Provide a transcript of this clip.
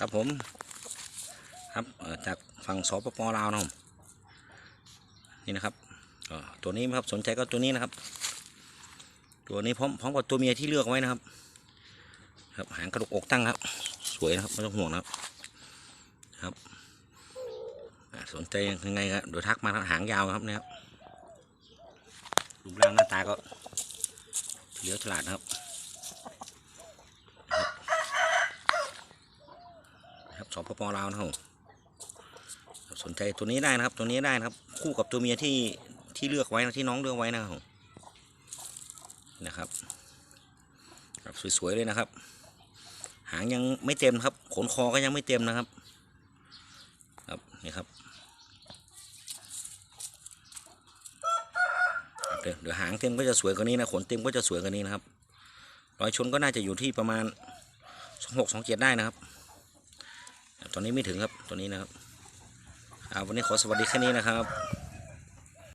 ครับผมครับจากฝั่งสปปลาวนะครับนี่นะครับตัวนี้นะครับสนใจก็ตัวนี้นะครับ ตัวนี้พร้อมพร้อมกับตัวเมียที่เลือกไว้นะครับ ครับหางกระดูกอกตั้งครับ สวยนะครับไม่ต้องห่วงนะครับครับสนใจยังไงครับเดี๋ยทักมาหางยาวครับเนี่ยครับรูปร่างหน้าตาก็เลี้ยวฉลาดนะครับ นะครับ สปปลาวนะครับสนใจตัวนี้ได้นะครับ ตัวนี้ได้นะครับ คู่กับตัวเมียที่ที่เลือกไว้นะที่น้องเลือกไว้นะครับนะครับครับสวยๆเลยนะครับ หางยังไม่เต็มครับ ขนคอก็ยังไม่เต็มนะครับ ครับนี่ครับเดี๋ยวหางเต็มก็จะสวยกว่านี้นะขนเต็มก็จะสวยกว่านี้นะครับรอยชนก็น่าจะอยู่ที่ประมาณสองหกสองเจ็ดได้นะครับ ตอนนี้ไม่ถึงครับตัวนี้นะครับอ่าวันนี้ขอสวัสดีแค่นี้นะครับ